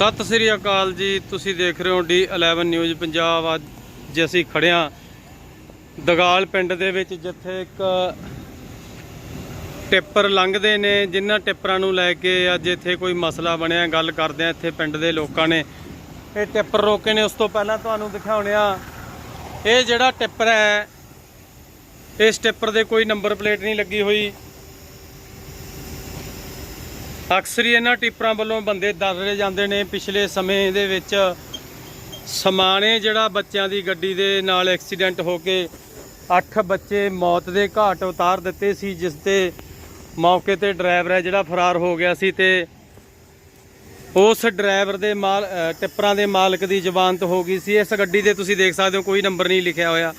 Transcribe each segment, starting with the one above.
ਸਤਿ ਸ੍ਰੀ ਅਕਾਲ ਜੀ, ਤੁਸੀਂ ਦੇਖ ਰਹੇ ਹੋ ਡੀ 11 ਨਿਊਜ਼ ਪੰਜਾਬ। ਅੱਜ ਅਸੀਂ ਖੜਿਆ ਦਗਾਲ ਪਿੰਡ ਦੇ ਵਿੱਚ, ਜਿੱਥੇ ਇੱਕ ਟਿੱਪਰ ਲੰਘਦੇ ਨੇ, ਜਿਨ੍ਹਾਂ ਟਿੱਪਰਾਂ ਨੂੰ ਲੈ ਕੇ ਅੱਜ ਇੱਥੇ ਕੋਈ ਮਸਲਾ ਬਣਿਆ। ਗੱਲ ਕਰਦੇ ਆ ਇੱਥੇ ਪਿੰਡ ਦੇ ਲੋਕਾਂ ਨੇ। ਇਹ ਟਿੱਪਰ ਰੋਕੇ ਨੇ। ਉਸ ਤੋਂ ਪਹਿਲਾਂ ਤੁਹਾਨੂੰ ਦਿਖਾਉਣੇ ਆ ਇਹ ਜਿਹੜਾ ਟਿੱਪਰ ਹੈ, ਇਸ ਟਿੱਪਰ ਦੇ ਕੋਈ ਨੰਬਰ ਪਲੇਟ ਨਹੀਂ ਲੱਗੀ ਹੋਈ। ਅਕਸਰ ਹੀ ਇਹਨਾਂ ਟਿੱਪਰਾਂ ਵੱਲੋਂ ਬੰਦੇ ਦਰਰੇ ਜਾਂਦੇ ਨੇ। ਪਿਛਲੇ ਸਮੇਂ ਦੇ ਵਿੱਚ ਸਮਾਣੇ ਜਿਹੜਾ ਬੱਚਿਆਂ ਦੀ ਗੱਡੀ ਦੇ ਨਾਲ ਐਕਸੀਡੈਂਟ ਹੋ ਕੇ 8 ਬੱਚੇ ਮੌਤ ਦੇ ਘਾਟ ਉਤਾਰ ਦਿੱਤੇ ਸੀ, ਜਿਸ ਤੇ ਮੌਕੇ ਤੇ ਡਰਾਈਵਰ ਹੈ ਜਿਹੜਾ ਫਰਾਰ ਹੋ ਗਿਆ ਸੀ ਤੇ ਉਸ ਡਰਾਈਵਰ ਦੇ ਮਾਲ ਟਿੱਪਰਾਂ ਦੇ ਮਾਲਕ ਦੀ ਜ਼ਮਾਨਤ ਹੋ ਗਈ ਸੀ। ਇਸ ਗੱਡੀ ਦੇ ਤੁਸੀਂ ਦੇਖ ਸਕਦੇ ਹੋ, ਕੋਈ ਨੰਬਰ ਨਹੀਂ ਲਿਖਿਆ ਹੋਇਆ।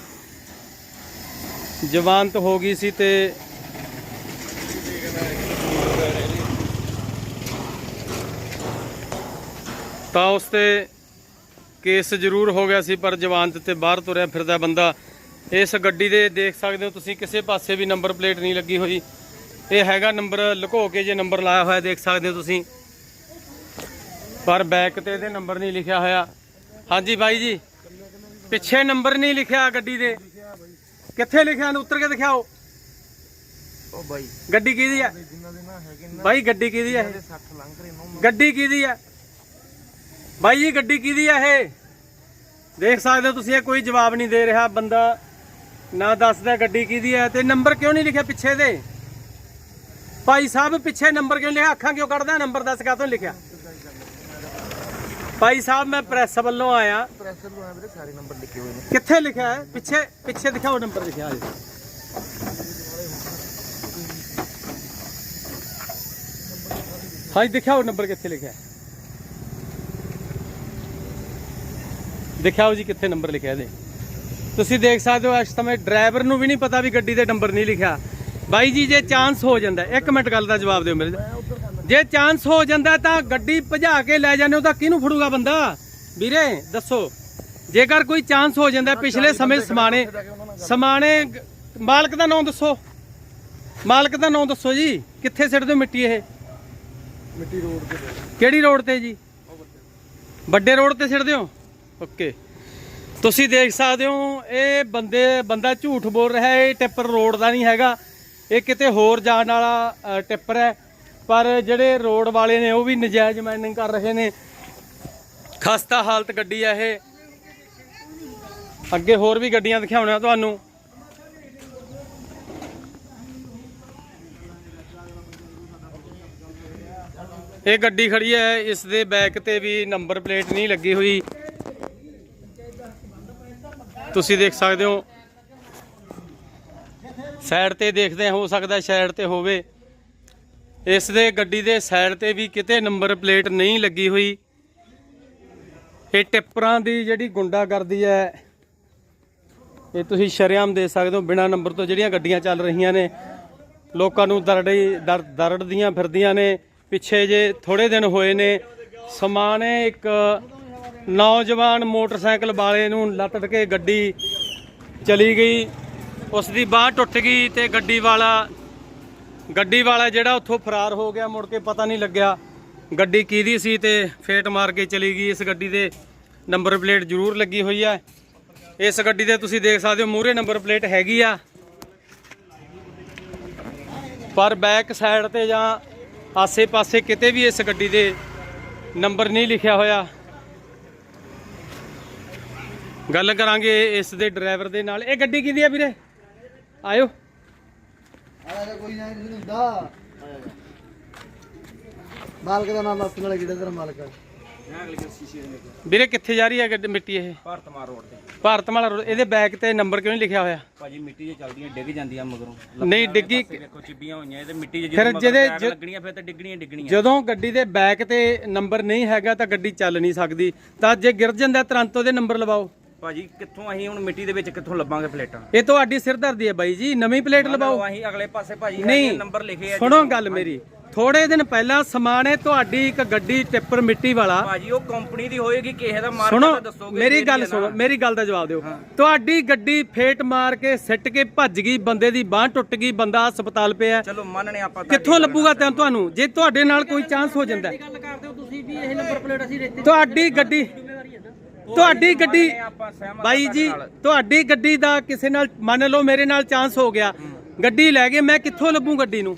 ਜ਼ਮਾਨਤ ਹੋ ਗਈ ਸੀ ਤੇ ਤਾਂ ਉਸ ਤੇ ਕੇਸ ਜ਼ਰੂਰ ਹੋ ਗਿਆ ਸੀ ਪਰ ਜਵਾਨਤ ਤੇ ਬਾਹਰ ਤੁਰਿਆ ਫਿਰਦਾ ਬੰਦਾ। ਇਸ ਗੱਡੀ ਦੇ ਦੇਖ ਸਕਦੇ ਹੋ ਤੁਸੀਂ ਕਿਸੇ ਪਾਸੇ ਵੀ ਨੰਬਰ ਪਲੇਟ ਨਹੀਂ ਲੱਗੀ ਹੋਈ। ਇਹ ਹੈਗਾ ਨੰਬਰ ਲੁਕੋ ਕੇ ਜੇ ਨੰਬਰ ਲਾਇਆ ਹੋਇਆ ਦੇਖ ਸਕਦੇ ਹੋ ਤੁਸੀਂ। ਪਰ ਬੈਕ ਤੇ ਇਹਦੇ ਨੰਬਰ ਨਹੀਂ ਲਿਖਿਆ ਹੋਇਆ। ਹਾਂਜੀ ਬਾਈ ਜੀ ਪਿੱਛੇ ਨੰਬਰ ਨਹੀਂ ਲਿਖਿਆ ਗੱਡੀ ਦੇ। ਕਿੱਥੇ ਲਿਖਿਆ ਨੂੰ? ਉੱਤਰ ਕੇ ਦਿਖਾਓ। ਉਹ ਬਾਈ। ਗੱਡੀ ਕਿਹਦੀ ਆ? ਬਾਈ ਗੱਡੀ ਕਿਹਦੀ ਆ ਇਹ? 60 ਲੰਘ ਰਹੇ ਨੂੰ ਗੱਡੀ ਕਿਹਦੀ ਆ? ਬਾਈ ਜੀ ਗੱਡੀ ਕਿਹਦੀ ਆ ਇਹ? ਦੇਖ ਸਕਦੇ ਹੋ ਤੁਸੀਂ ਇਹ ਕੋਈ ਜਵਾਬ ਨਹੀਂ ਦੇ ਰਿਹਾ ਬੰਦਾ। ਨਾ ਦੱਸਦਾ ਗੱਡੀ ਕਿਹਦੀ ਆ ਤੇ ਨੰਬਰ ਕਿਉਂ ਨਹੀਂ ਲਿਖਿਆ ਪਿੱਛੇ ਦੇ? ਭਾਈ ਸਾਹਿਬ ਪਿੱਛੇ ਨੰਬਰ ਕਿਉਂ ਲਿਖਿਆ? ਅੱਖਾਂ ਕਿਉਂ ਕੱਢਦਾ? ਨੰਬਰ ਦੱਸ ਕਾਹਤੋਂ ਲਿਖਿਆ? ਭਾਈ ਸਾਹਿਬ ਮੈਂ ਪ੍ਰੈਸ ਵੱਲੋਂ ਆਇਆ। ਪ੍ਰੈਸਰ ਤੋਂ ਆ ਵੀਰੇ ਸਾਰੇ ਨੰਬਰ ਲਿਖੇ ਹੋਏ ਨੇ। ਕਿੱਥੇ ਲਿਖਿਆ ਹੈ? ਪਿੱਛੇ ਪਿੱਛੇ ਦਿਖਾਓ ਨੰਬਰ ਲਿਖਿਆ ਹੈ ਹਾਂ ਦਿਖਾਓ ਨੰਬਰ ਕਿੱਥੇ ਲਿਖਿਆ ਹੈ। ਦਿਖਾਓ ਜੀ ਕਿੱਥੇ ਨੰਬਰ ਲਿਖਿਆ ਇਹਦੇ। ਤੁਸੀਂ ਦੇਖ ਸਕਦੇ ਹੋ ਇਸ ਸਮੇਂ ਡਰਾਈਵਰ ਨੂੰ ਵੀ ਨਹੀਂ ਪਤਾ ਵੀ ਗੱਡੀ ਤੇ ਨੰਬਰ ਨਹੀਂ ਲਿਖਿਆ। ਬਾਈ ਜੀ ਜੇ ਚਾਂਸ ਹੋ ਜਾਂਦਾ ਇੱਕ ਮਿੰਟ ਗੱਲ ਦਾ ਜਵਾਬ ਦਿਓ ਮੇਰੇ ਜੇ ਚਾਂਸ ਹੋ ਜਾਂਦਾ ਤਾਂ ਗੱਡੀ ਭਜਾ ਕੇ ਲੈ ਜਾਂਦੇ ਹੋ ਤਾਂ ਕਿਹਨੂੰ ਫੜੂਗਾ ਬੰਦਾ? ਵੀਰੇ ਦੱਸੋ। ਜੇਕਰ ਕੋਈ ਚਾਂਸ ਹੋ ਜਾਂਦਾ ਪਿਛਲੇ ਸਮੇਂ ਸਮਾਣੇ ਸਮਾਣੇ ਮਾਲਕ ਦਾ ਨਾਮ ਦੱਸੋ। ਮਾਲਕ ਦਾ ਨਾਮ ਦੱਸੋ ਜੀ। ਕਿੱਥੇ ਸਿੱਟਦੇ ਹੋ ਮਿੱਟੀ ਇਹ? ਮਿੱਟੀ ਰੋਡ ਤੇ। ਕਿਹੜੀ ਰੋਡ ਤੇ ਜੀ? ਵੱਡੇ ਰੋਡ ਤੇ ਸਿੱਟਦੇ ਹੋ ਓਕੇ। ਤੁਸੀਂ ਦੇਖ ਸਕਦੇ ਹੋ, ਇਹ ਬੰਦੇ, ਬੰਦਾ ਝੂਠ ਬੋਲ ਰਿਹਾ ਹੈ, ਇਹ ਟਿੱਪਰ ਰੋਡ ਦਾ ਨਹੀਂ ਹੈਗਾ। ਇਹ ਕਿਤੇ ਹੋਰ ਜਾਣ ਵਾਲਾ ਟਿੱਪਰ ਹੈ। ਪਰ ਜਿਹੜੇ ਰੋਡ ਵਾਲੇ ਨੇ, ਉਹ ਵੀ ਨਜਾਇਜ਼ ਮਾਈਨਿੰਗ ਕਰ ਰਹੇ ਨੇ। ਖਸਤਾ ਹਾਲਤ ਗੱਡੀ ਆ ਇਹ। ਅੱਗੇ ਹੋਰ ਵੀ ਗੱਡੀਆਂ ਦਿਖਾਉਣਾ ਤੁਹਾਨੂੰ। ਇਹ ਗੱਡੀ ਖੜੀ ਹੈ, ਇਸ ਦੇ ਬੈਕ ਤੇ ਵੀ ਨੰਬਰ ਪਲੇਟ ਨਹੀਂ ਲੱਗੀ ਹੋਈ। ਤੁਸੀਂ ਦੇਖ ਸਕਦੇ ਹੋ। ਸਾਈਡ ਤੇ ਦੇਖਦੇ ਹੋ ਸਕਦਾ ਸਾਈਡ ਤੇ ਹੋਵੇ। ਇਸ ਦੇ ਗੱਡੀ ਦੇ ਸਾਈਡ ਤੇ ਵੀ ਕਿਤੇ ਨੰਬਰ ਪਲੇਟ ਨਹੀਂ ਲੱਗੀ ਹੋਈ। ਇਹ ਟਿੱਪਰਾਂ ਦੀ ਜਿਹੜੀ ਗੁੰਡਾ ਕਰਦੀ ਹੈ, ਇਹ ਤੁਸੀਂ ਸ਼ਰੇਆਮ ਦੇ ਸਕਦੇ ਹੋ, ਬਿਨਾ ਨੰਬਰ ਤੋਂ ਜਿਹੜੀਆਂ ਗੱਡੀਆਂ ਚੱਲ ਰਹੀਆਂ ਨੇ। ਲੋਕਾਂ ਨੂੰ ਦਰੜੀ ਦਰ- ਦਰੜਦੀਆਂ ਫਿਰਦੀਆਂ ਨੇ। ਪਿੱਛੇ ਜੇ ਥੋੜੇ ਦਿਨ ਹੋਏ ਨੇ ਸਮਾਣੇ ਇੱਕ ਨੌਜਵਾਨ ਮੋਟਰਸਾਈਕਲ ਵਾਲੇ ਨੂੰ ਲੱਤੜ ਕੇ ਗੱਡੀ ਚਲੀ ਗਈ। ਉਸ ਦੀ ਬਾਹ ਟੁੱਟ ਗਈ ਤੇ ਗੱਡੀ ਵਾਲਾ ਗੱਡੀ ਵਾਲਾ ਜਿਹੜਾ ਉੱਥੋਂ ਫਰਾਰ ਹੋ ਗਿਆ, ਮੁੜ ਕੇ ਪਤਾ ਨਹੀਂ ਲੱਗਿਆ ਗੱਡੀ ਕਿਹਦੀ ਸੀ ਤੇ ਫੇਟ ਮਾਰ ਕੇ ਚਲੀ ਗਈ। ਇਸ ਗੱਡੀ ਦੇ ਨੰਬਰ ਪਲੇਟ ਜ਼ਰੂਰ ਲੱਗੀ ਹੋਈ ਹੈ ਇਸ ਗੱਡੀ ਦੇ ਤੁਸੀਂ ਦੇਖ ਸਕਦੇ ਹੋ ਮੂਹਰੇ ਨੰਬਰ ਪਲੇਟ ਹੈਗੀ ਆ। ਪਰ ਬੈਕ ਸਾਈਡ ਤੇ ਜਾਂ ਆਸੇ-ਪਾਸੇ ਕਿਤੇ ਵੀ ਇਸ ਗੱਡੀ ਦੇ ਨੰਬਰ ਨਹੀਂ ਲਿਖਿਆ ਹੋਇਆ। ਗੱਲ ਕਰਾਂਗੇ ਇਸ ਦੇ ਡਰਾਈਵਰ ਦੇ ਨਾਲ। ਇਹ ਗੱਡੀ ਕਿਹਦੀ ਆ ਵੀਰੇ? ਆਇਓ। ਆਇਆ ਕੋਈ ਨਾ ਨਹੀਂ ਹੁੰਦਾ। ਮਾਲਕ ਦਾ ਨਾਮ ਕਿਹੜਾ ਤੇਰਾ ਮਾਲਕ ਵੀਰੇ ਕਿੱਥੇ ਜਾ ਰਹੀ ਹੈ ਗੱਡੀ ਮਿੱਟੀ ਇਹ? ਭਾਰਤ ਮਾਰ ਰੋਡ ਤੇ। ਭਾਰਤ ਮਾਲਾ ਰੋਡ। ਇਹਦੇ ਬੈਕ ਤੇ ਨੰਬਰ ਕਿਉਂ ਨਹੀਂ ਲਿਖਿਆ ਹੋਇਆ? ਭਾਜੀ ਮਿੱਟੀ 'ਚ ਚੱਲਦੀਆਂ ਡਿੱਗ ਜਾਂਦੀਆਂ ਮਗਰੋਂ। ਨਹੀਂ ਡਿੱਗੀ ਦੇਖੋ ਚਿੱਬੀਆਂ ਹੋਈਆਂ। ਇਹਦੇ ਮਿੱਟੀ 'ਚ ਫਿਰ ਜਦੋਂ ਜਿਹਦੇ- ਜ- ਲੱਗਣੀਆਂ ਫਿਰ ਤਾਂ ਡਿੱਗਣੀਆਂ ਡਿੱਗਣੀਆਂ। ਜਦੋਂ ਗੱਡੀ ਦੇ ਬੈਕ ਤੇ ਨੰਬਰ ਨਹੀਂ ਹੈਗਾ ਤਾਂ ਗੱਡੀ ਚੱਲ ਨਹੀਂ ਸਕਦੀ। ਤਾਂ ਜੇ ਗਿਰ ਜਾਂਦਾ ਤੁਰੰਤ ਉਹਦੇ ਨੰਬਰ ਲਵਾਓ। ਭਾਜੀ ਕਿੱਥੋਂ ਅਸੀਂ ਹੁਣ ਮਿੱਟੀ ਦੇ ਵਿੱਚ ਕਿੱਥੋਂ ਲੱਭਾਂਗੇ ਪਲੇਟਾਂ? ਇਹ ਤੁਹਾਡੀ ਸਿਰਦਰਦੀ ਹੈ ਬਾਈ ਜੀ ਨਵੀਂ ਪਲੇਟ ਲਵਾਓ। ਅਸੀਂ ਅਗਲੇ ਪਾਸੇ ਭਾਜੀ ਨਹੀਂ ਨੰਬਰ ਲਿਖੇ ਆ ਸੁਣੋ ਗੱਲ ਮੇਰੀ। ਥੋੜੇ ਦਿਨ ਪਹਿਲਾਂ ਸਮਾਣੇ ਤੁਹਾਡੀ ਇੱਕ ਗੱਡੀ ਟਿੱਪਰ ਮਿੱਟੀ ਵਾਲਾ। ਭਾਜੀ ਉਹ ਕੰਪਨੀ ਦੀ ਹੋਏਗੀ ਕਿਸੇ ਦਾ ਮਾਰਕਾ ਦੱਸੋਗੇ ਮੇਰੀ ਗੱਲ ਸੁਣੋ। ਮੇਰੀ ਗੱਲ ਦਾ ਜਵਾਬ ਦਿਓ। ਤੁਹਾਡੀ ਗੱਡੀ ਫੇਟ ਮਾਰ ਕੇ ਸਿੱਟ ਕੇ ਭੱਜ ਗਈ ਬੰਦੇ ਦੀ ਬਾਹ ਟੁੱਟ ਗਈ ਬੰਦਾ ਹਸਪਤਾਲ ਪਿਆ ਚਲੋ ਮੰਨਣੇ ਆਪਾਂ ਕਿੱਥੋਂ ਲੱਭੂਗਾ ਤੈਨੂੰ ਤੁਹਾਨੂੰ? ਜੇ ਤੁਹਾਡੇ ਨਾਲ ਕੋਈ ਚਾਂਸ ਹੋ ਜਾਂਦਾ ਹੈ? ਗੱਲ ਕਰਦੇ ਹੋ ਤੁਸੀਂ ਤੁਸੀਂ ਵੀ ਇਹ ਨੰਬਰ ਪਲੇਟ ਅਸੀਂ ਰੇਤੇ ਤੁਹਾਡੀ ਗੱਡੀ ਤੁਹਾਡੀ ਗੱਡੀ ਬਾਈ ਜੀ ਤੁਹਾਡੇ ਗੱਡੀ ਦਾ ਕਿਸੇ ਨਾਲ ਮੰਨ ਲਓ ਮੇਰੇ ਨਾਲ ਚਾਂਸ ਹੋ ਗਿਆ। ਗੱਡੀ ਲੈ ਗਏ ਮੈਂ ਕਿੱਥੋਂ ਲੱਭੂ ਗੱਡੀ ਨੂੰ?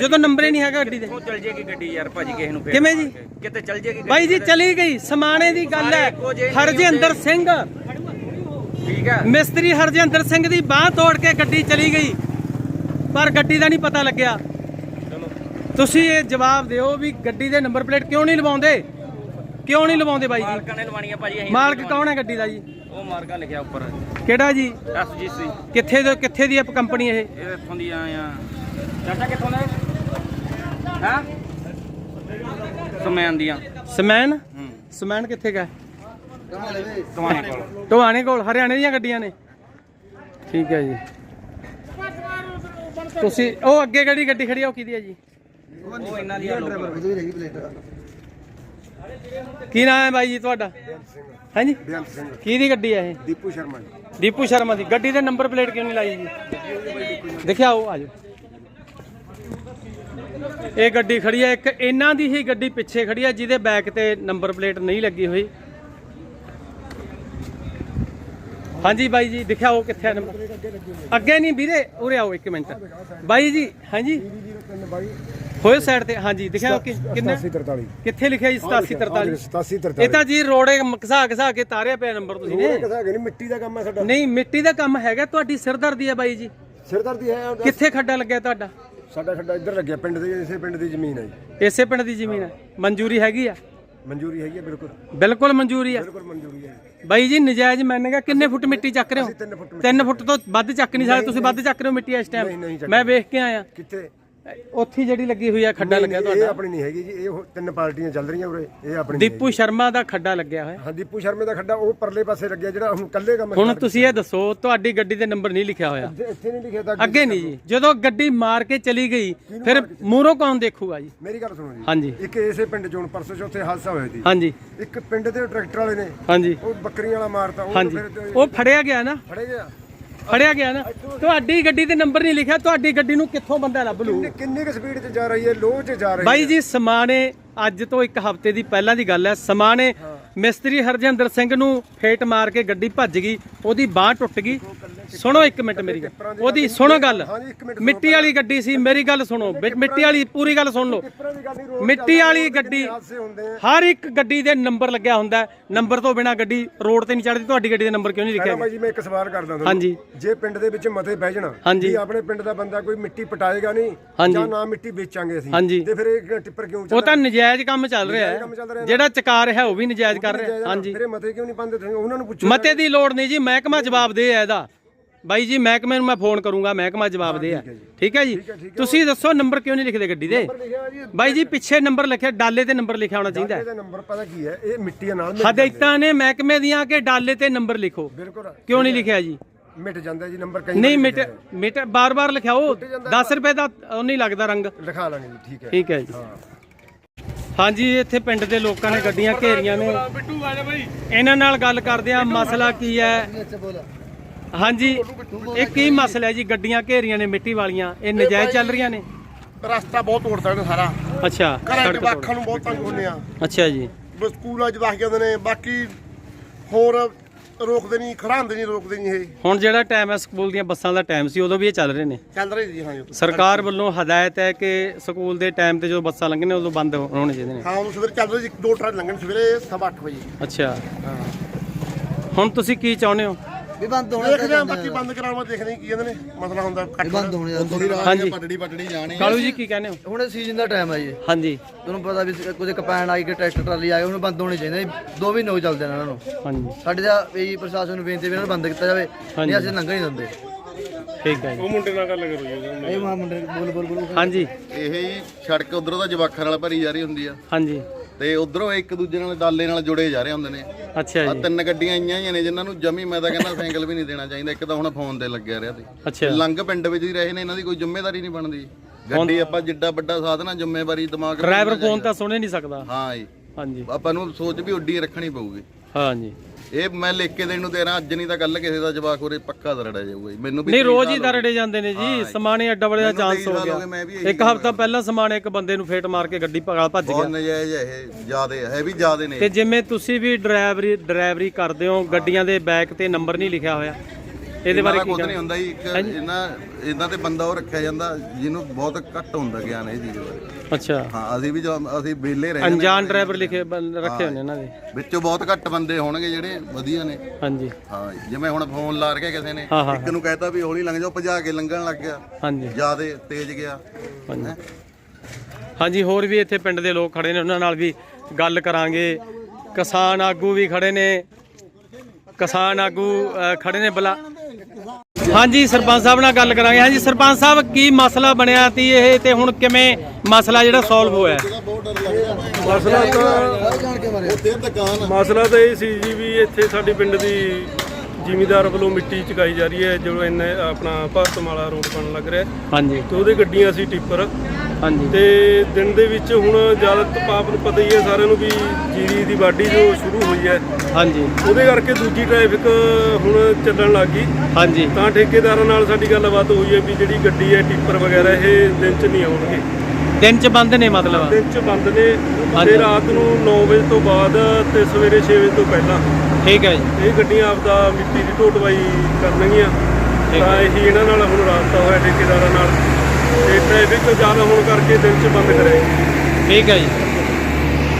ਜਦੋਂ ਨੰਬਰ ਹੀ ਨਹੀਂ ਹੈਗਾ ਗੱਡੀ ਦੇ। ਕਿੱਥੋਂ ਚੱਲ ਜੇਗੀ ਗੱਡੀ ਯਾਰ ਭਾਜੀ ਕਿਸੇ ਨੂੰ ਫੇਰ ਕਿਵੇਂ ਜੀ? ਕਿਤੇ ਚੱਲ ਜੇਗੀ ਬਾਈ ਜੀ ਚਲੀ ਗਈ ਸਮਾਣੇ ਦੀ ਗੱਲ ਹੈ। ਹਰਜਿੰਦਰ ਸਿੰਘ। ਠੀਕ ਹੈ। ਮਿਸਤਰੀ ਹਰਜਿੰਦਰ ਸਿੰਘ ਦੀ ਬਾਹ ਤੋੜ ਕੇ ਗੱਡੀ ਚਲੀ ਗਈ। ਪਰ ਗੱਡੀ ਦਾ ਨਹੀਂ ਪਤਾ ਲੱਗਿਆ। ਤੁਸੀਂ ਇਹ ਜਵਾਬ ਦਿਓ ਵੀ ਗੱਡੀ ਦੇ ਨੰਬਰ ਪਲੇਟ ਕਿਉਂ ਨਹੀਂ ਲਵਾਉਂਦੇ? ਕਿਉਂ ਨਹੀਂ ਲਵਾਉਂਦੇ ਬਾਈ ਜੀ? ਮਾਲਕਾਂ ਨੇ ਲਵਾਣੀ ਆ ਭਾਜੀ ਅਸੀਂ ਮਾਲਕ ਕੌਣ ਹੈ ਗੱਡੀ ਦਾ ਜੀ? ਉਹ ਮਾਰਕਾ ਲਿਖਿਆ ਉੱਪਰ। ਕਿਹੜਾ ਜੀ? ਐਸਜੀਸੀ। ਕਿੱਥੇ ਦੇ ਕਿੱਥੇ ਦੀ ਹੈ ਕੰਪਨੀ ਇਹ? ਇਹ ਇੱਥੋਂ ਦੀ ਆ ਆ। ਚਾਚਾ ਕਿੱਥੋਂ ਦਾ? ਹਾਂ? ਸਮੈਨ ਦੀਆਂ। ਸਮੈਨ? ਹੂੰ। ਸਮੈਨ ਕਿੱਥੇ ਗਾ ਦਵਾਨੇ ਕੋਲ। ਟੋਹਾਣੇ ਕੋਲ ਹਰਿਆਣੇ ਦੀਆਂ ਗੱਡੀਆਂ ਨੇ। ਠੀਕ ਹੈ ਜੀ। ਤੁਸੀਂ ਉਹ ਅੱਗੇ ਕਿਹੜੀ ਗੱਡੀ ਖੜੀ ਆ ਉਹ ਕਿਹਦੀ ਹੈ ਜੀ? ਉਹ ਇਹਨਾਂ ਦੀ ਆ ਲੋਕਲ। ਉਹਦੀ ਵੀ ਰਹੀ ਪਲੇਟ ਕੀ ਨਾਮ ਹੈ ਬਾਈ ਜੀ ਤੁਹਾਡਾ? ਹਾਂਜੀ? ਬੇਅੰਤ ਸਿੰਘ। ਕੀ ਦੀ ਗੱਡੀ ਹੈ ਇਹ? ਦੀਪੂ ਸ਼ਰਮਾ ਜੀ। ਦੀਪੂ ਸ਼ਰਮਾ ਦੀ। ਗੱਡੀ ਦੇ ਨੰਬਰ ਪਲੇਟ ਕਿਉਂ ਨਹੀਂ ਲਾਈ ਜੀ? ਦੇਖਿਆ ਉਹ ਆਜੋ ਇਹ ਗੱਡੀ ਖੜੀ ਹੈ ਇੱਕ ਇਹਨਾਂ ਦੀ ਹੀ ਗੱਡੀ ਪਿੱਛੇ ਖੜੀ ਹੈ ਜਿਹਦੇ ਬੈਕ ਤੇ ਨੰਬਰ ਪਲੇਟ ਨਹੀਂ ਲੱਗੀ ਹੋਈ। ਹਾਂਜੀ ਬਾਈ ਜੀ ਦਿਖਿਆ ਉਹ ਕਿੱਥੇ ਨੰਬਰ। ਅੱਗੇ ਨਹੀਂ ਵੀਰੇ ਉਰੇ ਆਓ ਇੱਕ ਮਿੰਟ। ਬਾਈ ਜੀ ਹਾਂਜੀ? ਹੋਏ ਸਾਈਡ ਤੇ? ਹਾਂਜੀ ਦਿਖਿਆ ਕਿ- ਕਿੰਨਾ? 43 ਕਿੱਥੇ ਲਿਖਿਆ ਜੀ 8743 87 ਇਹ ਤਾਂ ਜੀ ਰੋੜੇ ਘਸਾ ਘਸਾ ਕੇ ਤਾਰਿਆ ਪਿਆ ਨੰਬਰ ਤੁਸੀਂ ਨੇ। ਕਸਾ ਨਹੀਂ ਮਿੱਟੀ ਦਾ ਕੰਮ ਹੈ ਸਾਡਾ। ਨਹੀਂ ਮਿੱਟੀ ਦਾ ਕੰਮ ਹੈਗਾ ਤੁਹਾਡੀ ਸਿਰਦਰਦੀ ਹੈ ਬਾਈ ਜੀ। ਸਿਰਦਰਦੀ ਹੈ ਕਿੱਥੇ ਖੱਡਾ ਲੱਗਿਆ ਤੁਹਾਡਾ? ਸਾਡਾ ਖੱਡਾ ਇੱਧਰ ਲੱਗਿਆ ਪਿੰਡ ਦੇ ਇਸੇ ਪਿੰਡ ਦੀ ਜ਼ਮੀਨ ਹੈ ਜੀ। ਇਸੇ ਪਿੰਡ ਦੀ ਜ਼ਮੀਨ ਹੈ। ਮਨਜ਼ੂਰੀ ਹੈਗੀ ਆ? ਮਨਜ਼ੂਰੀ ਹੈਗੀ ਹੈ ਬਿਲਕੁਲ। ਬਿਲਕੁਲ ਮਨਜ਼ੂਰੀ ਆ। ਬਿਲਕੁਲ ਮਨਜ਼ੂਰੀ ਹੈ। ਬਾਈ ਜੀ ਨਜਾਇਜ਼ ਮੰਨੇਗਾ ਕਿੰਨੇ ਫੁੱਟ ਮਿੱਟੀ ਚੱਕ ਰਹੇ ਹੋ? ਤਿੰਨ ਫੁੱਟ 3 ਫੁੱਟ ਤੋਂ ਵੱਧ ਚੱਕ ਨਹੀਂ ਸਕਦੇ ਤੁਸੀਂ ਵੱਧ ਚੱਕ ਰਹੇ ਹੋ ਮਿੱਟੀ ਇਸ ਨਹੀਂ, ਨਹੀਂ ਟਾਈਮ ਚੱਕ ਮੈਂ ਵੇਖ ਕੇ ਆਇਆ। ਕਿੱਥੇ? ਉੱਥੇ ਜਿਹੜੀ ਲੱਗੀ ਹੋਈ ਆ ਖੱਡਾ ਲੱਗਿਆ ਇਹ ਤੁਹਾਡਾ? ਆਪਣੀ ਨਹੀਂ ਹੈਗੀ ਜੀ ਇਹ ਉਹ ਤਿੰਨ ਪਾਰਟੀਆਂ ਚੱਲ ਰਹੀਆਂ ਉਰੇ ਇਹ ਆਪਣੀ ਨਹੀਂ ਦੀਪੂ ਸ਼ਰਮਾ ਦਾ ਖੱਡਾ ਲੱਗਿਆ ਹੋਇਆ। ਹੈਗੀ। ਹਾਂ ਦੀਪੂ ਸ਼ਰਮੇ ਦਾ ਖੱਡਾ ਉਹ ਪਰਲੇ ਪਾਸੇ ਲੱਗਿਆ ਜਿਹੜਾ ਹੁਣ ਕੱਲੇ ਕੰਮ ਹੁਣ ਤੁਸੀਂ ਇਹ ਦੱਸੋ ਤੁਹਾਡੀ ਗੱਡੀ ਦੇ ਨੰਬਰ ਨਹੀਂ ਲਿਖਿਆ ਹੋਇਆ। ਇੱਥੇ- ਇੱਥੇ ਨਹੀਂ ਲਿਖਿਆ ਤਾਂ ਅੱਗੇ ਨਹੀਂ ਜੀ ਜਦੋਂ ਗੱਡੀ ਮਾਰ ਕੇ ਚਲੀ ਗਈ ਫਿਰ ਮੂਹਰੋਂ ਕੌਣ ਦੇਖੂਗਾ ਜੀ? ਮੇਰੀ ਗੱਲ ਸੁਣੋ ਜੀ। ਹਾਂਜੀ। ਇੱਕ ਇਸੇ ਪਿੰਡ ਚੋਂ ਪਰਸੋਂ ਚੌਥੇ ਹਾਦਸਾ ਹੋਇਆ ਸੀ ਹਾਂਜੀ। ਇੱਕ ਪਿੰਡ ਦੇ ਟਰੈਕਟਰ ਵਾਲੇ ਨੇ ਹਾਂਜੀ। ਉਹ ਬੱਕਰੀਆਂ ਵਾਲਾ ਮਾਰਤਾ ਉਹ ਹਾਂਜੀ। ਫਿਰ ਉਹ ਫੜਿਆ ਗਿਆ ਨਾ? ਫੜੇ ਗਿਆ। ਫੜਿਆ ਗਿਆ ਨਾ। ਤੁਹਾਡੀ ਗੱਡੀ ਤੇ ਨੰਬਰ ਨਹੀਂ ਲਿਖਿਆ ਤੁਹਾਡੀ ਗੱਡੀ ਨੂੰ ਕਿੱਥੋਂ ਬੰਦਾ ਲੱਭ ਲੂ? ਕਿੰਨੀ- ਕਿੰਨੀ ਕੁ ਸਪੀਡ 'ਚ ਜਾ ਰਹੀ ਹੈ ਲੋਹ 'ਚ ਜਾ ਰਹੀ ਬਾਈ ਜੀ ਸਮਾਣੇ ਅੱਜ ਤੋਂ ਇੱਕ ਹਫ਼ਤੇ ਦੀ ਪਹਿਲਾਂ ਦੀ ਗੱਲ ਹੈ। ਸਮਾਣੇ ਮਿਸਤਰੀ ਹਰਜਿੰਦਰ ਸਿੰਘ ਨੂੰ ਫੇਟ ਮਾਰ ਕੇ ਗੱਡੀ ਭੱਜ ਗਈ ਉਹਦੀ ਬਾਹ ਟੁੱਟ ਗਈ। ਸੁਣੋ ਇੱਕ ਮਿੰਟ ਮੇਰੀ ਗੱਲ ਉਹਦੀ ਸੁਣੋ ਗੱਲ। ਮਿੰਟ ਵਾਲੀ ਗੱਡੀ ਸੀ ਮੇਰੀ ਗੱਲ ਸੁਣੋ। ਮਿੱਟੀ ਵਾਲੀ ਪੂਰੀ ਗੱਲ ਸੁਣ। ਲਓ ਮਿੱਟੀ ਵਾਲੀ ਗੱਡੀ ਹਰ ਇੱਕ ਗੱਡੀ ਦੇ ਨੰਬਰ ਲੱਗਿਆ ਹੁੰਦਾ। ਨੰਬਰ ਤੋਂ ਬਿਨਾ ਗੱਡੀ ਰੋਡ ਤੇ ਨਹੀਂ ਚੜਦੀ ਤੁਹਾਡੀ ਗੱਡੀ ਦੇ ਨੰਬਰ ਕਿਉਂ ਨਹੀਂ ਲਿਖਿਆ ਬਾਈ ਜੀ ਮੈਂ ਇੱਕ ਸਵਾਲ ਕਰਦਾ ਤੁਹਾਨੂੰ। ਹਾਂਜੀ। ਜੇ ਪਿੰਡ ਦੇ ਵਿੱਚ ਮਤੇ ਬਹਿ ਜਾਣਾ। ਵੀ ਆਪਣੇ ਪਿੰਡ ਦਾ ਬੰਦਾ ਕੋਈ ਮਿੱਟੀ ਪਟਾਏਗਾ ਨਹੀਂ। ਜਾਂ ਨਾ ਮਿੱਟੀ ਵੇਚਾਂਗੇ ਅਸੀਂ। ਤੇ ਫਿਰ ਇਹ ਟਿੱਪਰ ਕਿਉਂ ਉਹ ਤਾਂ ਨਜਾਇਜ਼ ਕੰਮ ਚੱਲ ਰਿਹਾ ਹੈ। ਜਿਹੜਾ ਚਕਾਰ ਹੈ ਉਹ ਵੀ ਨਜਾਇਜ਼ ਕਰ ਰਿਹਾ? ਹਾਂਜੀ। ਇਹ ਮਤੇ ਕਿਉਂ ਨਹੀਂ ਪਾਉਂਦੇ ਤੁਸੀਂ ਉਹਨਾਂ ਨੂੰ ਪੁੱਛੋ ਮਤੇ ਦੀ ਲੋੜ ਨਹੀਂ ਜੀ ਮਹਿਕਮਾ ਜਵਾਬ ਦੇ ਹੈ ਇਹਦਾ। ਬਾਈ ਜੀ ਮਹਿਕਮੇ ਨੂੰ ਮੈਂ ਫੋਨ ਕਰੂੰਗਾ ਮਹਿਕਮਾ ਜਵਾਬ ਦੇ ਹੈ ਠੀਕ ਹੈ ਜੀ? ਤੁਸੀਂ ਦੱਸੋ ਨੰਬਰ ਕਿਉਂ ਨਹੀਂ ਲਿਖਦੇ ਗੱਡੀ ਦੇ? ਬਾਈ ਜੀ ਪਿੱਛੇ ਨੰਬਰ ਲਿਖਿਆ ਡਾਲੇ ਤੇ ਨੰਬਰ ਲਿਖਿਆ ਹੋਣਾ ਚਾਹੀਦਾ। ਇਹਦਾ ਨੰਬਰ ਪਤਾ ਕੀ ਹੈ? ਇਹ ਮਿੱਟੀਆਂ ਨਾਲ ਮਿਟ ਹਦਾਇਤਾਂ ਨੇ ਮਹਿਕਮੇ ਦੀਆਂ ਕਿ ਡਾਲੇ ਤੇ ਨੰਬਰ ਲਿਖੋ। ਬਿਲਕੁਲ। ਕਿਉਂ ਨਹੀਂ ਲਿਖਿਆ ਜੀ? ਮਿਟ ਜਾਂਦਾ ਜੀ ਨੰਬਰ ਕਈ ਨਹੀਂ ਮਿਟ ਮਿਟ ਬਾਰ-ਬਾਰ ਲਿਖਾਓ। 10 ਰੁਪਏ ਦਾ ਉਹ ਨਹੀਂ ਲੱਗਦਾ ਰੰਗ। ਲਿਖਾ ਲਾਂਗੇ ਜੀ ਠੀਕ ਹੈ। ਠੀਕ ਹੈ ਜੀ। ਹਾਂਜੀ ਇੱਥੇ ਪਿੰਡ ਦੇ ਲੋਕਾਂ ਨੇ ਗੱਡੀਆਂ ਘੇਰੀਆਂ ਨੇ। ਇਹਨਾਂ ਨਾਲ ਗੱਲ ਕਰਦੇ ਆ ਮਸਲਾ ਕੀ ਹੈ? ਹਾਂਜੀ ਇਹ ਕੀ ਮਸਲਾ ਹੈ ਜੀ? ਗੱਡੀਆਂ ਘੇਰੀਆਂ ਨੇ ਮਿੱਟੀ ਵਾਲੀਆਂ ਇਹ ਨਜਾਇਜ਼ ਚੱਲ ਰਹੀਆਂ ਨੇ? ਰਸਤਾ ਬਹੁਤ ਤੋੜਦਾ ਇਹਨੇ ਸਾਰਾ। ਅੱਛਾ ਘਰਾਂ ਦੇ। ਬਾਖਾਂ ਨੂੰ ਬਹੁਤ ਤੰਗ ਹੁੰਦੇ ਆ। ਅੱਛਾ ਜੀ। ਸਕੂਲਾਂ 'ਚ ਜਾਂਦੇ ਨੇ ਬਾਕੀ ਹੋਰ ਰੋਕਦੇ ਨਹੀਂ ਖੜਾਉਂਦੇ ਨਹੀਂ ਰੋਕਦੇ ਨਹੀਂ ਇਹ। ਹੁਣ ਜਿਹੜਾ ਟਾਈਮ ਹੈ ਸਕੂਲ ਦੀਆਂ ਬੱਸਾਂ ਦਾ ਟਾਈਮ ਸੀ ਉਦੋਂ ਵੀ ਇਹ ਚੱਲ ਰਹੇ ਨੇ? ਚੱਲ ਰਹੀ ਜੀ ਹਾਂ ਜੀ ਸਰਕਾਰ ਵੱਲੋਂ ਹਦਾਇਤ ਹੈ ਕਿ ਸਕੂਲ ਦੇ ਟਾਈਮ ਤੇ ਜਦੋਂ ਬੱਸਾਂ ਲੰਘਣੇ ਉਦੋਂ ਬੰਦ ਹੋਣੇ ਚਾਹੀਦੇ ਨੇ। ਹਾਂ ਉਹ ਸਵੇਰੇ ਚੱਲ ਰਹੀ ਜੀ, ਦੋ ਟਰਾਲੇ ਲੰਘਣ ਸਵੇਰੇ ਸਵਾ ਅੱਠ ਵਜੇ। ਅੱਛਾ। ਹੁਣ ਤੁਸੀਂ ਕੀ ਚਾਹੁੰਦੇ ਹੋ? ਵੀ ਬੰਦ ਦੇਖਦੇ ਆ। ਬਾਕੀ ਬੰਦ ਕਰਾਉਣਾ ਦੇਖਦੇ ਹਾਂ ਕੀ ਕਹਿੰਦੇ ਨੇ? ਮਸਲਾ ਹੁੰਦਾ ਕੱਟ ਬੰਦ ਹੋਣੇ ਦਾ ਹਾਂਜੀ। ਪਟੜੀ ਪਟੜੀ ਜਾਣੀ। ਕਾਲੂ ਜੀ ਕੀ ਕਹਿੰਦੇ ਹੋ? ਹੁਣ ਸੀਜ਼ਨ ਦਾ ਟਾਈਮ ਹੈ ਜੀ। ਹਾਂਜੀ। ਤੁਹਾਨੂੰ ਪਤਾ ਵੀ ਕੁਝ ਕਪੈਨ ਆਈ ਕਿ ਟਰੈਕਟਰ ਟਰਾਲੀ ਆਏ ਹੁਣ ਬੰਦ ਹੋਣੇ ਚਾਹੀਦੇ ਨੇ। ਦੋ ਮਹੀਨੇ ਹੋ ਚੱਲਦੇ ਨੇ ਇਹਨਾਂ ਨੂੰ। ਹਾਂਜੀ। ਸਾਡੇ ਦਾ ਵੀ ਪ੍ਰਸ਼ਾਸਨ ਨੂੰ ਬੇਨਤੀ ਵੀ ਇਹਨਾਂ ਨੂੰ ਬੰਦ ਕੀਤਾ ਜਾਵੇ ਨਹੀਂ ਅਸੀਂ ਲੰਘਣ ਨਹੀਂ ਦਿੰਦੇ। ਠੀਕ ਹੈ ਜੀ। ਇਹ ਮਾ ਮੁੰਡੇ ਬੋਲ ਬੋਲ ਬੋਲ। ਹਾਂਜੀ। ਇਹ ਹੀ ਸੜਕ ਉਧਰੋਂ ਦਾ ਜਵਾਖਾਂ ਨਾਲ ਭਰੀ ਜਾ ਰਹੀ ਹੁੰਦੀ ਆ। ਹਾਂਜੀ। ਤੇ ਉਧਰੋਂ ਇੱਕ ਦੂਜੇ ਨਾਲ ਡਾਲੇ ਨਾਲ ਜੁੜੇ ਜਾ ਰਹੇ ਹੁੰਦੇ ਨੇ। ਅੱਛਾ ਆ ਜੀ। ਤਿੰਨ ਗੱਡੀਆਂ ਆਈਆਂ ਹੋਈਆਂ ਨੇ ਜਿਨ੍ਹਾਂ ਨੂੰ ਜਮੀ ਮੈਂ ਤਾਂ ਕਹਿੰਦਾ ਸਾਈਕਲ ਵੀ ਨਹੀਂ ਦੇਣਾ ਚਾਹੀਦਾ ਇੱਕ ਤਾਂ ਹੁਣ ਫੋਨ ਤੇ ਲੱਗਿਆ ਰਿਹਾ ਤੇ। ਅੱਛਾ। ਲੰਘ ਪਿੰਡ ਵਿੱਚ ਹੀ ਰਹੇ ਨੇ ਇਹਨਾਂ ਦੀ ਕੋਈ ਜ਼ਿੰਮੇਵਾਰੀ ਨਹੀਂ ਬਣਦੀ। ਗੱਡੀ ਆਪਾਂ ਜਿੱਡਾ ਵੱਡਾ ਸਾਧਨ ਜ਼ਿੰਮੇਵਾਰੀ ਦਿਮਾਗ ਡਰਾਈਵਰ ਫੋਨ। ਤਾਂ ਸੁਣ ਹੀ ਨਹੀਂ ਸਕਦਾ। ਹਾਂ ਜੀ। ਹਾਂਜੀ। ਆਪਾਂ ਨੂੰ ਸੋਚ ਵੀ ਉੱਡੀ ਰੱਖਣੀ ਪਊਗੀ। ਹਾਂਜੀ ਇਹ ਮੈਂ ਲਿਖ ਕੇ ਦੇਣ ਨੂੰ ਦੇ ਰਿਹਾ ਅੱਜ ਨਹੀਂ ਤਾਂ ਕੱਲ ਕਿਸੇ ਦਾ ਜਵਾਕ ਉਰੇ ਪੱਕਾ ਦਰੜਾ ਜਾਊਗਾ ਜੀ। ਮੈਨੂੰ ਵੀ ਨਹੀਂ ਰੋਜ਼ ਹੀ ਦਰੜੇ ਜਾਂਦੇ ਨੇ ਜੀ ਸਮਾਣੇ ਅੱਡਾ ਬੜੇ ਦਾ ਚਾਂਸ ਹੋ ਗਿਆ। ਇੱਕ ਹਫ਼ਤਾ ਪਹਿਲਾਂ ਸਮਾਣੇ ਇੱਕ ਬੰਦੇ ਨੂੰ ਫੇਟ ਮਾਰ ਕੇ ਗੱਡੀ ਭਗਾ ਭੱਜ ਬਹੁਤ ਗਿਆ ਨਜਾਇਜ਼ ਹੈ ਇਹ ਜਿਆਦੇ ਹੈ ਵੀ ਜਿਆਦੇ ਨੇ। ਤੇ ਜਿਵੇਂ ਤੁਸੀਂ ਵੀ ਡਰਾਈਵਰੀ ਡਰਾਈਵਰੀ ਕਰਦੇ ਹੋ ਗੱਡੀਆਂ ਦੇ ਬੈਕ ਤੇ ਨੰਬਰ ਨਹੀਂ ਲਿਖਿਆ ਹੋਇਆ ਇਹਦੇ ਬਾਰੇ ਕੀ ਕੁਝ ਨਹੀਂ ਹੁੰਦਾ ਜੀ ਇੱਕ ਇਹਨਾਂ ਇਹਨਾਂ ਤੇ ਬੰਦਾ ਉਹ ਰੱਖਿਆ ਜਾਂਦਾ ਜਿਹਨੂੰ ਬਹੁਤ ਘੱਟ ਹੁੰਦਾ ਗਿਆਨ ਇਹ ਚੀਜ਼ ਬਾਰੇ। ਅੱਛਾ। ਹਾਂ ਅਸੀਂ ਵੀ ਜੋ ਅਸੀਂ ਵਿਹਲੇ ਰਹੇ ਅਣਜਾਣ ਡਰਾਈਵਰ ਲਿਖੇ ਬੰ- ਰੱਖੇ ਹੋਣੇ ਇਹਨਾਂ ਦੇ। ਵਿੱਚੋਂ ਬਹੁਤ ਘੱਟ ਬੰਦੇ ਹੋਣਗੇ ਜਿਹੜੇ ਵਧੀਆ ਨੇ। ਹਾਂਜੀ। ਹਾਂ ਜਿਵੇਂ ਹੁਣ ਫੋਨ ਲਾ ਕੇ ਕਿਸੇ ਨੇ ਹਾਂ, ਹਾਂ, ਇੱਕ ਨੂੰ ਕਹਿਤਾ ਵੀ ਹੌਲੀ ਲੰਘ ਜਾਓ ਭਜਾ ਕੇ ਲੰਘਣ ਲੱਗ ਗਿਆ। ਹਾਂਜੀ। ਜਿਆਦੇ ਤੇਜ਼ ਗਿਆ। ਹਾਂਜੀ। ਹਾਂਜੀ ਹੋਰ ਵੀ ਇੱਥੇ ਪਿੰਡ ਦੇ ਲੋਕ ਖੜੇ ਨੇ ਉਹਨਾਂ ਨਾਲ ਵੀ ਗੱਲ ਕਰਾਂਗੇ। ਕਿਸਾਨ ਆਗੂ ਵੀ ਖੜੇ ਨੇ। ਕਿਸਾਨ ਆਗੂ ਅ, ਖੜੇ ਨੇ ਬਲਾ ਹਾਂਜੀ ਸਰਪੰਚ ਸਾਹਿਬ ਨਾਲ ਗੱਲ ਕਰਾਂਗੇ। ਹਾਂਜੀ ਸਰਪੰਚ ਸਾਹਿਬ ਕੀ ਮਸਲਾ ਬਣਿਆ ਤੀ ਇਹ ਤੇ ਹੁਣ ਕਿਵੇਂ ਮਸਲਾ ਜਿਹੜਾ ਸੋਲਵ ਹੋਇਆ? ਮਸਲਾ ਤਾਂ ਮਸਲਾ ਤਾਂ ਇਹ ਸੀ ਜੀ ਵੀ ਇੱਥੇ ਸਾਡੇ ਪਿੰਡ ਦੀ ਜ਼ਿਮੀਦਾਰ ਵੱਲੋਂ ਮਿੱਟੀ ਚੁਕਾਈ ਜਾ ਰਹੀ ਹੈ ਜੋ ਇੰਨੇ ਆਪਣਾ ਭਾਰਤਮਾਲਾ ਰੋਡ ਬਣ ਲੱਗ ਰਿਹਾ। ਹਾਂਜੀ। ਤੇ ਉਹਦੇ ਗੱਡੀਆਂ ਸੀ ਟਿੱਪਰ। ਹਾਂਜੀ। ਤੇ ਦਿਨ ਦੇ ਵਿੱਚ ਹੁਣ ਜ਼ਿਆਦਾ ਤਪਾਪ ਨੂੰ ਪਤਾ ਹੀ ਹੈ ਸਾਰਿਆਂ ਨੂੰ ਵੀ ਜੀਰੀ ਦੀ ਵਾਢੀ ਜੋ ਸ਼ੁਰੂ ਹੋਈ ਹੈ। ਹਾਂਜੀ। ਉਹਦੇ ਕਰਕੇ ਦੂਜੀ ਟ੍ਰੈਫਿਕ ਹੁਣ ਚੱਲਣ ਲੱਗ ਗਈ। ਹਾਂਜੀ। ਤਾਂ ਠੇਕੇਦਾਰਾਂ ਨਾਲ ਸਾਡੀ ਗੱਲਬਾਤ ਹੋਈ ਹੈ ਵੀ ਜਿਹੜੀ ਗੱਡੀ ਹੈ ਟਿੱਪਰ ਵਗੈਰਾ ਇਹ ਦਿਨ 'ਚ ਨਹੀਂ ਆਉਣਗੇ। ਦਿਨ ਚ ਬੰਦ ਨੇ ਮਤਲਬ? ਦਿਨ 'ਚ ਬੰਦ ਨੇ। ਤੇ ਰਾਤ ਨੂੰ 9 ਵਜੇ ਤੋਂ ਬਾਅਦ ਤੇ ਸਵੇਰੇ 6 ਵਜੇ ਤੋਂ ਪਹਿਲਾਂ। ਠੀਕ ਹੈ ਜੀ। ਇਹ ਗੱਡੀਆਂ ਆਪਦਾ ਮਿੱਟੀ ਦੀ ਢੋਟਵਾਈ ਕਰਨਗੀਆਂ। ਤਾਂ ਇਹੀ ਇਹਨਾਂ ਨਾਲ ਹੁਣ ਰਾਬਤਾ ਹੋਇਆ ਠੇਕੇਦਾਰਾਂ ਨਾਲ। ਤੇ ਟ੍ਰੈਫਿਕ ਜ਼ਿਆਦਾ ਹੋਣ ਕਰਕੇ ਦਿਨ 'ਚ ਬੰਦ ਕਰਾਏ ਠੀਕ ਹੈ ਜੀ।